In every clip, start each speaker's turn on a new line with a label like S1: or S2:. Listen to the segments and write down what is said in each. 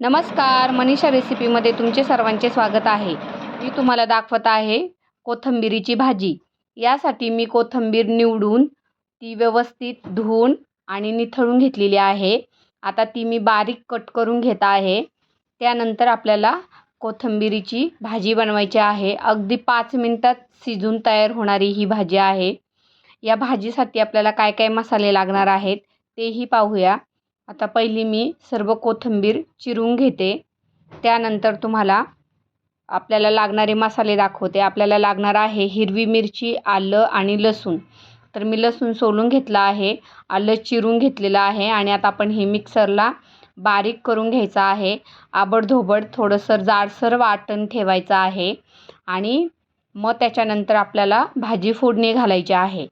S1: नमस्कार मनीषा रेसिपीमध्ये तुमचे सर्वांचे स्वागत आहे. मी तुम्हाला दाखवत आहे कोथिंबिरीची भाजी. यासाठी मी कोथिंबीर निवडून ती व्यवस्थित धुवून आणि निथळून घेतलेली आहे. आता ती मी बारीक कट करून घेत आहे. त्यानंतर आपल्याला कोथिंबिरीची भाजी बनवायची आहे. अगदी पाच मिनटात शिजून तयार होणारी ही भाजी आहे. या भाजीसाठी आपल्याला काय काय मसाले लागणार आहेत तेही पाहूया. आता पहिली मी सर्व कोथिंबीर चिरून घेते. त्यानंतर तुम्हाला आपल्याला लागणारे मसाले दाखवते. आपल्याला लागणार आहे हिरवी मिरची आलं आणि लसूण. तर मी लसूण सोलून घेतलं आहे. आलं चिरून घेतलेलं आहे आणि आता आपण हे मिक्सरला बारीक करून घ्यायचं आहे. आबडधोबड थोडंसं जाडसर वाटण ठेवायचं आहे आणि मग त्याच्यानंतर आपल्याला भाजी फोडणी घालायची आहे.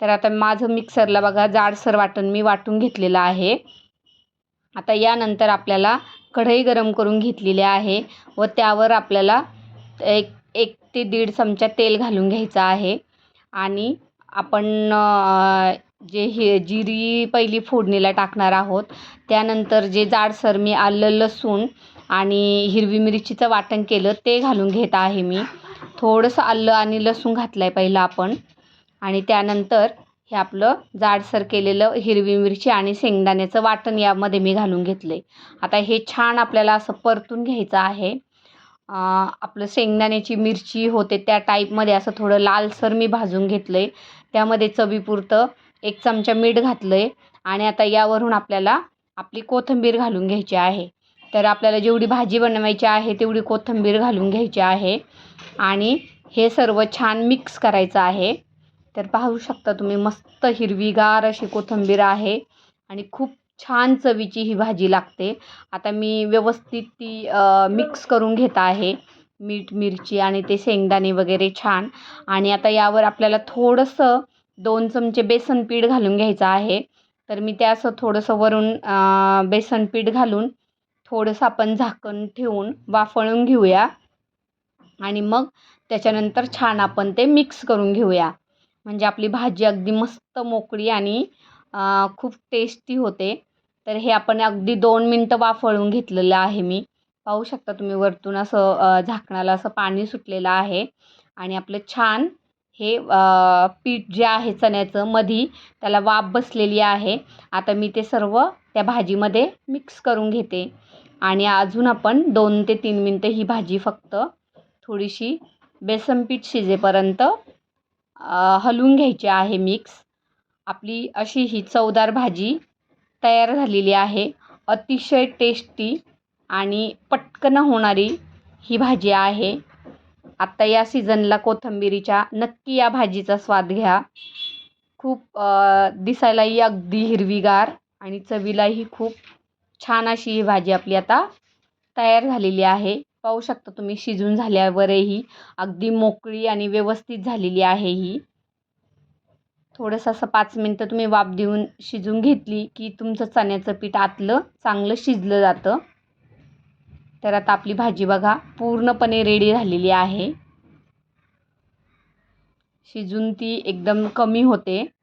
S1: तर आता माझं मिक्सरला बघा जाडसर वाटण मी वाटून घेतलेलं आहे. आता यानंतर आपल्याला कढई गरम करून घेतलेली आहे व त्यावर आपल्याला एक एक ते दीड चमचा तेल घालून घ्यायचं आहे. आणि आपण जे हे जिरी पहिली फोडणीला टाकणार आहोत त्यानंतर जे जाडसर मी आलं लसूण आणि हिरवी मिरचीचं वाटण केलं ते घालून घेत आहे मी. थोडंसं आलं आणि लसूण घातलं आहे पहिलं आपण. आणि त्यानंतर हे आपलं जाडसर केलेलं हिरवी मिरची आणि शेंगदाण्याचं वाटण यामध्ये मी घालून घेतलं आहे आता हे छान आपल्याला असं परतून घ्यायचं आहे. आपलं शेंगदाण्याची मिरची होते त्या टाईपमध्ये असं थोडं लालसर मी भाजून घेतलं आहे त्यामध्ये चवीपुरतं एक चमचा मीठ घातलं आहे आणि आता यावरून आपल्याला आपली कोथिंबीर घालून घ्यायची आहे. तर आपल्याला जेवढी भाजी बनवायची आहे तेवढी कोथिंबीर घालून घ्यायची आहे. आणि हे सर्व छान मिक्स करायचं आहे. तर पाहू शकता तुम्ही मस्त हिरवीगार अशी कोथिंबीर आहे आणि खूप छान चवीची ही भाजी लागते. आता मी व्यवस्थित ती मिक्स करून घेत आहे. मीठ मिरची आणि ते शेंगदाणे वगैरे छान. आणि आता यावर आपल्याला थोडंसं दोन चमचे बेसन पीठ घालून घ्यायचं आहे. तर मी ते असं थोडंसं वरून बेसन पीठ घालून थोडंसं आपण झाकण ठेवून वाफळून घेऊया. आणि मग त्याच्यानंतर छान आपण ते मिक्स करून घेऊया. म्हणजे आपली भाजी अगदी मस्त मोकळी आणि खूप टेस्टी होते. तर हे आपण अगदी दोन मिनटं वाफळून घेतलेलं आहे मी. पाहू शकता तुम्ही वरतून असं झाकणाला असं पाणी सुटलेलं आहे. आणि आपलं छान हे पीठ जे आहे चण्याचं मधी त्याला वाफ बसलेली आहे. आता मी ते सर्व त्या भाजीमध्ये मिक्स करून घेते. आणि अजून आपण दोन ते तीन मिनटं ही भाजी फक्त थोडीशी बेसन पीठ शिजेपर्यंत हलवून घ्यायची आहे मिक्स आपली अशी ही चवदार भाजी तयार झालेली आहे. अतिशय टेस्टी आणि पटकन होणारी ही भाजी आहे. आत्ता या सीझनला कोथिंबिरीच्या नक्की या भाजीचा स्वाद घ्या. खूप दिसायलाही अगदी हिरवीगार आणि चवीलाही खूप छान अशी ही भाजी आपली आता तयार झालेली आहे. पाहू शकता तुम्ही शिजून झाल्यावरही अगदी मोकळी आणि व्यवस्थित झालेली आहे ही. थोडंसं असं पाच मिनटं तुम्ही वाफ देऊन शिजून घेतली की तुमचं चण्याचं पीठ आतलं चांगलं शिजलं जातं. तर आता आपली भाजी बघा पूर्णपणे रेडी झालेली आहे. शिजून ती एकदम कमी होते.